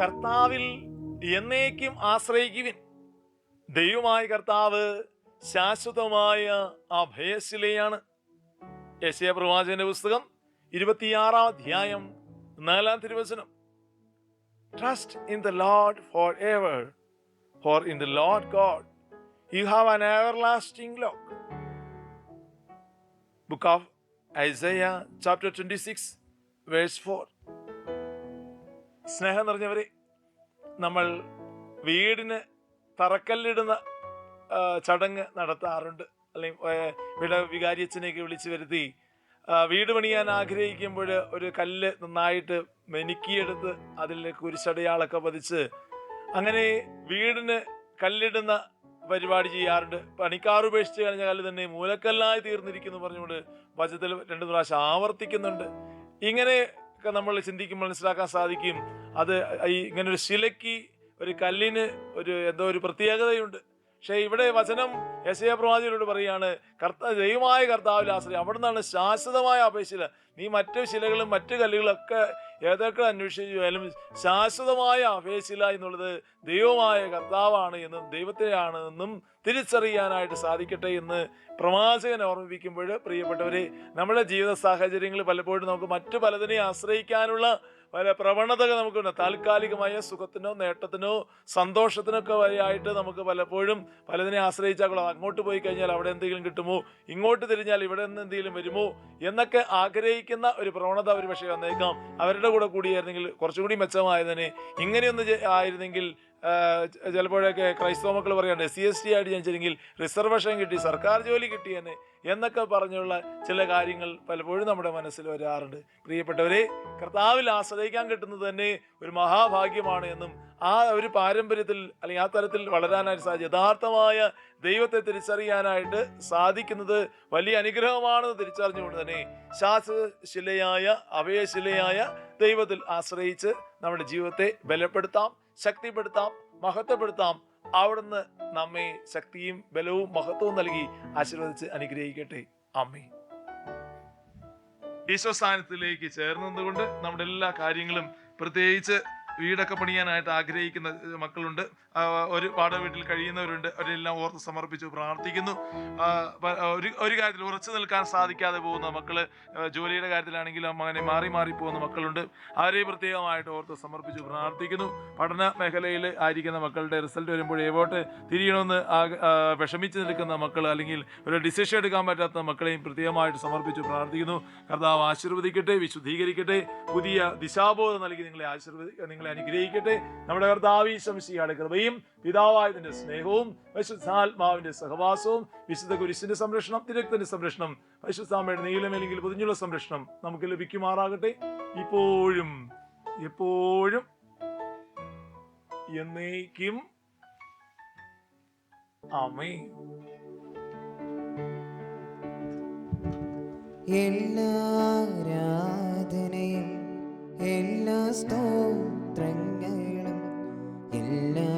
കർത്താവിൽ എന്നേക്കും ആശ്രയിക്കുവിൻ. ദൈവമായ കർത്താവ് ശാശ്വതമായ അഭയശിലയാണ് യശയ പ്രവാചകന്റെ പുസ്തകം ഇരുപത്തിയാറാം അധ്യായം നാലാം തിരുവചനം. Trust in the Lord forever for in the Lord God you have an everlasting rock book of Isaiah chapter twenty six verse four സ്നേഹം നിറഞ്ഞവരെ നമ്മൾ വീടിന് തറക്കല്ലിടുന്ന ചടങ്ങ് നടത്താറുണ്ട്. അല്ലെങ്കിൽ ഇവിടെ വികാരിയച്ഛനെയൊക്കെ വിളിച്ചു വരുത്തി വീട് പണിയാൻ ആഗ്രഹിക്കുമ്പോൾ ഒരു കല്ല് നന്നായിട്ട് മെനുക്കിയെടുത്ത് അതിൽ കുരിശടയാളൊക്കെ പതിച്ച് അങ്ങനെ വീടിന് കല്ലിടുന്ന പരിപാടി ചെയ്യാറുണ്ട്. പണിക്കാർ ഉപേക്ഷിച്ച് കഴിഞ്ഞ കല്ല് തന്നെ മൂലക്കല്ലായി തീർന്നിരിക്കുന്നു പറഞ്ഞുകൊണ്ട് വചത്തിൽ രണ്ടു പ്രാവശ്യം ആവർത്തിക്കുന്നുണ്ട്. ഇങ്ങനെ ഒക്കെ നമ്മൾ ചിന്തിക്കുമ്പോൾ മനസ്സിലാക്കാൻ സാധിക്കും. അത് ഈ ഇങ്ങനെ ഒരു ശിലയ്ക്ക് ഒരു കല്ലിന് ഒരു എന്തോ ഒരു പ്രത്യേകതയുണ്ട്. പക്ഷേ ഇവിടെ വചനം യശയ പ്രവാചകരോട് പറയാണ് കർത്ത ദൈവമായ കർത്താവിൽ ആശ്രയം. അവിടെ നിന്നാണ് ശാശ്വതമായ അപേക്ഷ. നീ മറ്റു ശിലകളും മറ്റു കല്ലുകളൊക്കെ ഏതൊക്കെ അന്വേഷിച്ചാലും ശാശ്വതമായ അപേക്ഷില എന്നുള്ളത് ദൈവമായ കർത്താവാണ് എന്നും ദൈവത്തെയാണ് എന്നും തിരിച്ചറിയാനായിട്ട് സാധിക്കട്ടെ എന്ന് പ്രവാചകൻ ഓർമ്മിപ്പിക്കുമ്പോൾ പ്രിയപ്പെട്ടവരെ നമ്മുടെ ജീവിത സാഹചര്യങ്ങൾ പലപ്പോഴും നമുക്ക് മറ്റു പലതിനെ ആശ്രയിക്കാനുള്ള പല പ്രവണതകൾ നമുക്ക് താൽക്കാലികമായ സുഖത്തിനോ നേട്ടത്തിനോ സന്തോഷത്തിനൊക്കെ വരെയായിട്ട് നമുക്ക് പലപ്പോഴും പലതിനെ ആശ്രയിച്ചാൽ അങ്ങോട്ട് പോയി കഴിഞ്ഞാൽ അവിടെ എന്തെങ്കിലും കിട്ടുമോ? ഇങ്ങോട്ട് തിരിഞ്ഞാൽ ഇവിടെ നിന്ന് എന്തെങ്കിലും വരുമോ? എന്നൊക്കെ ആഗ്രഹിക്കുന്ന ഒരു പ്രവണത ഒരു പക്ഷേ വന്നേക്കാം. അവരുടെ കൂടെ കൂടിയായിരുന്നെങ്കിൽ കുറച്ചും കൂടി മെച്ചമായതിനെ. ഇങ്ങനെയൊന്ന് ആയിരുന്നെങ്കിൽ ചിലപ്പോഴൊക്കെ ക്രൈസ്തവ മക്കൾ പറയാണ്ട് സി എസ് ടി ആയിട്ട് ജനിച്ചെങ്കിൽ റിസർവേഷൻ കിട്ടി സർക്കാർ ജോലി കിട്ടിയെന്നെ എന്നൊക്കെ പറഞ്ഞുള്ള ചില കാര്യങ്ങൾ പലപ്പോഴും നമ്മുടെ മനസ്സിൽ വരാറുണ്ട്. പ്രിയപ്പെട്ടവരെ കർത്താവിൽ ആശ്രയിക്കാൻ കിട്ടുന്നത് തന്നെ ഒരു മഹാഭാഗ്യമാണ് എന്നും ആ ഒരു പാരമ്പര്യത്തിൽ അല്ലെങ്കിൽ ആ തരത്തിൽ വളരാനായിട്ട് സാധിച്ചു. യഥാർത്ഥമായ ദൈവത്തെ തിരിച്ചറിയാനായിട്ട് സാധിക്കുന്നത് വലിയ അനുഗ്രഹമാണെന്ന് തിരിച്ചറിഞ്ഞുകൊണ്ട് തന്നെ ശാസ്ത്രശിലയായ അവയശിലയായ ദൈവത്തിൽ ആശ്രയിച്ച് നമ്മുടെ ജീവിതത്തെ ബലപ്പെടുത്താം ശക്തിപ്പെടുത്താം മഹത്വപ്പെടുത്താം. അവിടുന്ന് നമ്മെ ശക്തിയും ബലവും മഹത്വവും നൽകി ആശീർവദിച്ച് അനുഗ്രഹിക്കട്ടെ. അമ്മേ ഈശോ സ്ഥാനത്തിലേക്ക് ചേർന്നതുകൊണ്ട് നമ്മുടെ എല്ലാ കാര്യങ്ങളും പ്രത്യേകിച്ച് വീടൊക്കെ പണിയാനായിട്ട് ആഗ്രഹിക്കുന്ന മക്കളുണ്ട്. ഒരു വാടക വീട്ടിൽ കഴിയുന്നവരുണ്ട്. അവരെല്ലാം ഓർത്ത് സമർപ്പിച്ചു പ്രാർത്ഥിക്കുന്നു. ഒരു ഒരു കാര്യത്തിൽ ഉറച്ചു നിൽക്കാൻ സാധിക്കാതെ പോകുന്ന മക്കൾ ഏഹ്, ജോലിയുടെ കാര്യത്തിലാണെങ്കിലും അങ്ങനെ മാറി മാറി പോകുന്ന മക്കളുണ്ട്. അവരെ പ്രത്യേകമായിട്ട് ഓർത്ത് സമർപ്പിച്ചു പ്രാർത്ഥിക്കുന്നു. പഠന മേഖലയിൽ ആയിരിക്കുന്ന മക്കളുടെ റിസൾട്ട് വരുമ്പോൾ എവോട്ട് തിരിയണമെന്ന് വിഷമിച്ച് നിൽക്കുന്ന മക്കൾ അല്ലെങ്കിൽ ഒരു ഡിസിഷൻ എടുക്കാൻ പറ്റാത്ത മക്കളെയും പ്രത്യേകമായിട്ട് സമർപ്പിച്ചു പ്രാർത്ഥിക്കുന്നു. കർത്താവ് ആശീർവദിക്കട്ടെ വിശുദ്ധീകരിക്കട്ടെ. പുതിയ ദിശാബോധം നൽകി നിങ്ങളെ ആശീർവദി അനുഗ്രഹിക്കട്ടെ. നമ്മുടെ കർത്താവീശംശിയുടെ കൃപയും പിതാവായതിന്റെ സ്നേഹവും പശുദ്ധാത്മാവിന്റെ സഹവാസവും വിശുദ്ധ കുരിശിന്റെ സംരക്ഷണം തിരക്തന്റെ സംരക്ഷണം പരിശുദ്ധാമയുടെ നീലമേലെങ്കിൽ പൊതിഞ്ഞുള്ള സംരക്ഷണം നമുക്ക് ലഭിക്കുമാറാകട്ടെ. ഇപ്പോഴും എപ്പോഴും എന്നേക്കും. അമ്മേ എല്ലാ ആരാധനയും എല്ലാ സ്തോത്രങ്ങളും എല്ലാ